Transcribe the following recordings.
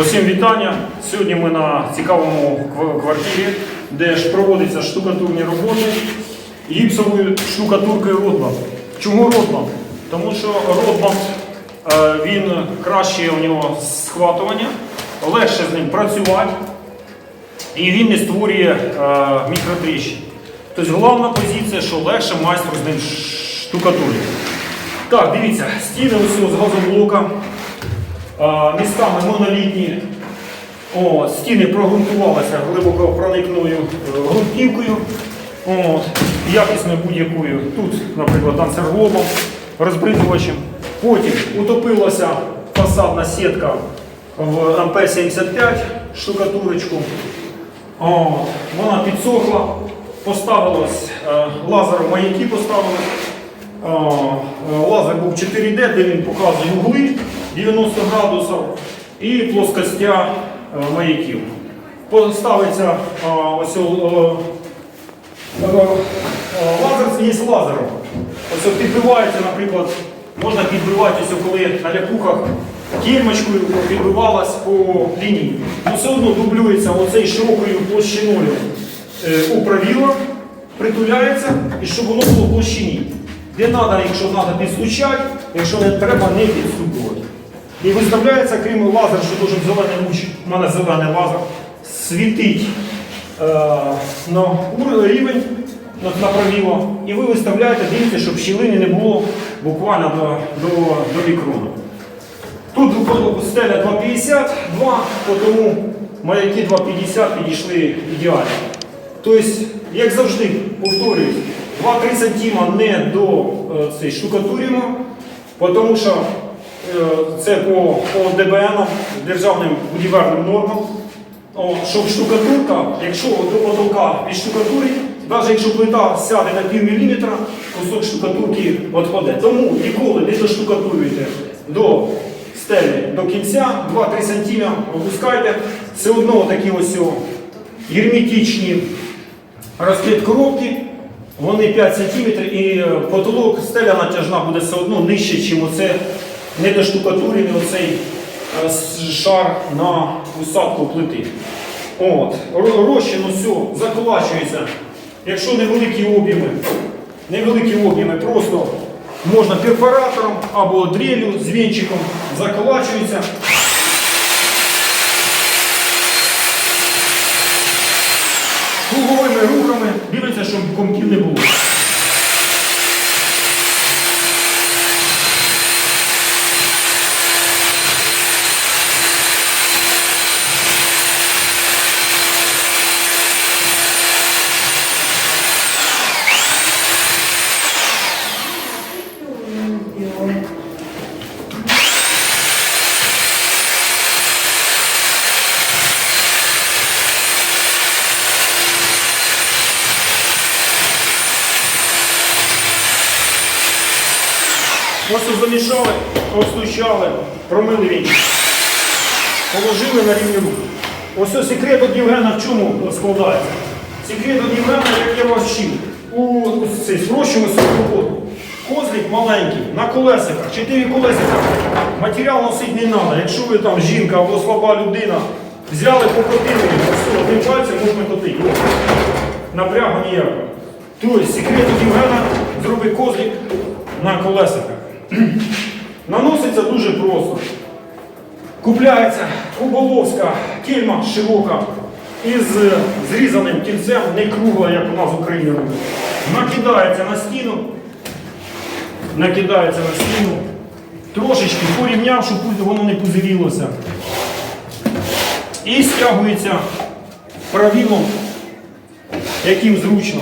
Усім вітання. Сьогодні ми на цікавому квартирі, де ж проводяться штукатурні роботи гіпсовою штукатуркою Ротбанд. Чому Ротбанд? Тому що Ротбанд е, він краще у нього схватування, легше з ним працювати і він не створює е, мікротріщин. Тобто головна позиція, що легше майстру з ним штукатурити. Так, дивіться, стіни ось з газоблока. А, містами монолітні. О, стіни прогрунтувалися глибоко проникною е, ґрунтівкою. От, якісною будь-якою. Тут, наприклад, танцерглобом, розбризувачем. Потім утопилася фасадна сітка в МП-75 штукатурочку. От, вона підсохла, поставилась е, лазером маяки поставили. Е, Лазер був 4D, де він показує угли 90 градусів і плоскостя е, маяків. Поставиться а, ось е, лазер є лазером. Ось підбивається, наприклад, можна підбивати, ось коли на ляпухах кільмочкою підбивалась по лінії. Ну все одно дублюється оцей широкою площиною е, у правіло, притуляється і щоб воно було в площині. Де треба, якщо треба підстучати, якщо не треба, не підстукувати. І виставляється, крім лазер, що дуже зелений луч, у мене зелений лазер, світить е, на рівень на, на правіло. І ви виставляєте, дивіться, щоб щілини не було буквально до, до, до мікрону. Тут стеля 2,52, тому маяки 2,50 підійшли ідеально. Тобто, як завжди, повторюю, 2-3 сантима не до е, цієї штукатуримо, тому що це по, по ДБН, державним будівельним нормам. О, щоб штукатурка, якщо до потолка від штукатури, навіть якщо плита сяде на пів міліметра, кусок штукатурки відпаде. Тому ніколи не доштукатуруйте до стелі до кінця, 2-3 см опускайте. Все одно такі ось герметичні розкид коробки, вони 5 см і е, потолок, стеля натяжна буде все одно нижче, ніж оце недоштукатурений оцей е, шар на усадку плити. От. Ро- Розчин все заколачується. Якщо невеликі об'єми, невеликі об'єми, просто можна перфоратором або дрелю з вінчиком заколачується. Круговими рухами дивиться, щоб комків не було. Ось замішали, розстучали, промили вінчик. Положили на рівні рук. Ось ось секрет від Євгена в чому складається. Секрет від Євгена, як я вас вчив, у цей спрощуємо свою роботу. Козлик маленький, на колесиках, чотири колесика. Матеріал носити не треба. Якщо ви там жінка або слаба людина, взяли, покотили, одним пальцем можна котити. Напрягу ніякого. Тобто секрет від Євгена зроби козлик на колесиках. Наноситься дуже просто. Купляється куболовська кільма широка із зрізаним кільцем, не кругла, як у нас в Україні робить. Накидається на стіну, накидається на стіну, трошечки порівняв, щоб воно не пузирілося. І стягується правилом, яким зручно,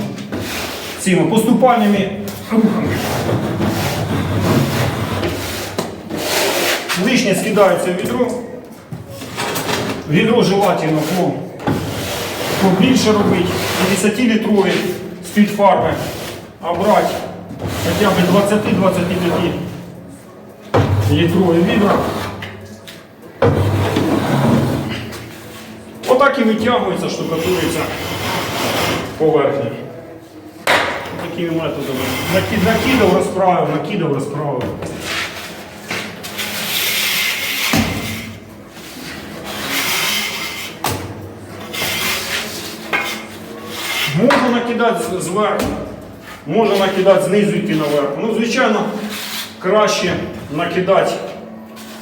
цими поступальними рухами. Лишнє скидається в відро. Відро желательно по, побільше робити. 10-літрові з-під фарби. А брати хоча б 20-25 літрові відра. Отак і витягується, штукатуриться поверхня. Такими методами. Накидав, розправив, накидав, розправив. Накидати зверху, можна накидати знизу йти наверх. Ну, звичайно, краще накидати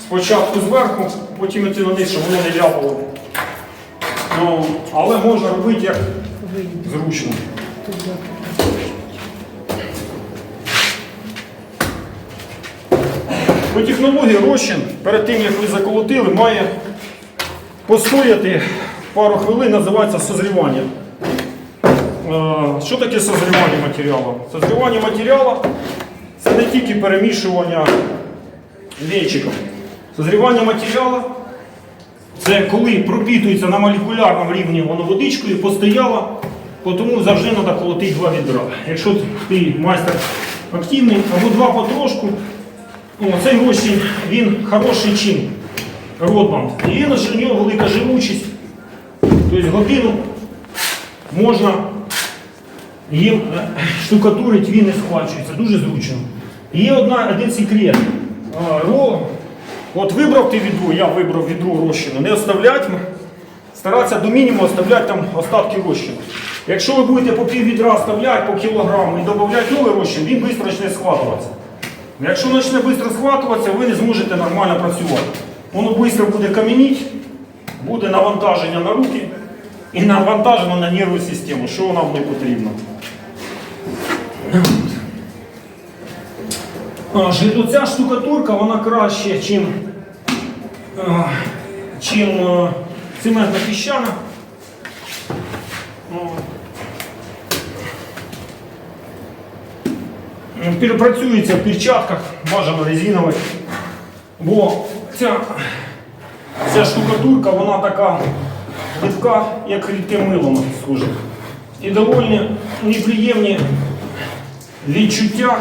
спочатку зверху, потім йти вниз, щоб воно не ляпало. Ну, але можна робити як зручно. По технології розчин перед тим, як ви заколотили, має постояти пару хвилин, називається созрівання. Е, Що таке созрівання матеріалу? Созрівання матеріалу це не тільки перемішування венчиком. Созрівання матеріалу це коли пропітується на молекулярному рівні воно водичкою, постояло, тому завжди треба колотити два відра. Якщо ти майстер активний, або два потрошку, о, цей розчин він хороший чим Ротман. І він у нього велика живучість. Тобто годину можна їм е, штукатурити, він не схвачується, дуже зручно. Є одна, один секрет. А, Ро, от вибрав ти відру, я вибрав відру розчину, не оставлять, старатися до мінімуму оставляти там остатки розчину. Якщо ви будете по пів відра оставляти, по кілограму і додати новий розчин, він швидко почне схватуватися. Якщо почне швидко схватуватися, ви не зможете нормально працювати. Воно швидко буде кам'яніти, буде навантаження на руки і навантажено на нервну систему, що нам не потрібно. А, ж- Оця штукатурка, вона краще, чим, е, чим е, цементна піщана. Перепрацюється в перчатках, бажано резинових, бо ця, ця штукатурка, вона така липка, як рідке мило схоже. І доволі неприємні відчуття,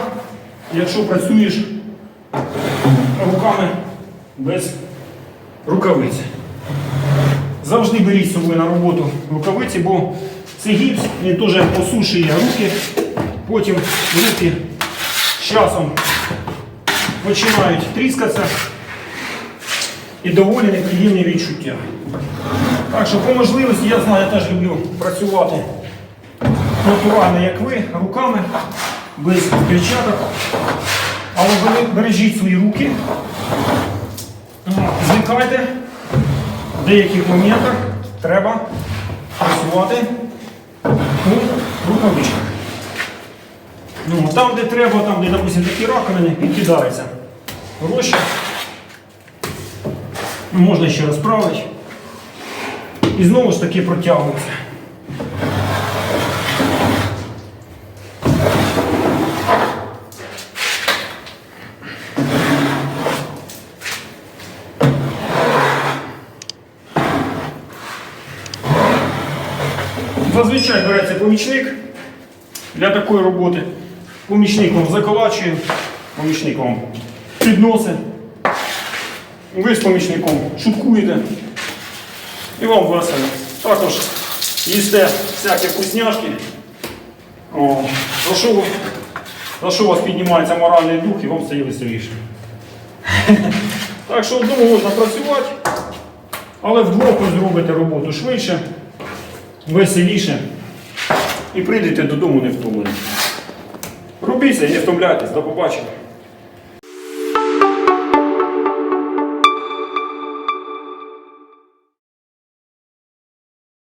якщо працюєш руками без рукавиць. Завжди беріть з собою на роботу рукавиці, бо цей гіпс він теж посушує руки, потім руки з часом починають тріскатися і доволі неприємні відчуття. Так що по можливості, я знаю, я теж люблю працювати натурально, як ви, руками, без перчаток. Але бережіть свої руки, звикайте, в деяких моментах треба працювати у рукавичках. Ну, там, де треба, там, де, допустим, такі раковини, підкидається гроші. Можна ще розправити. І знову ж таки протягується. Зазвичай береться помічник для такої роботи. Помічник вам заколачує, помічник вам підносить. Ви з помічником шуткуєте. І вам весело. Також їсте всякі вкусняшки. О, за що, ви- за що у вас піднімається моральний дух і вам стає веселіше. Так що вдома можна працювати, але вдвох ви зробите роботу швидше, веселіше і прийдете додому не втомлені. Робіться не втомляйтесь. До побачення.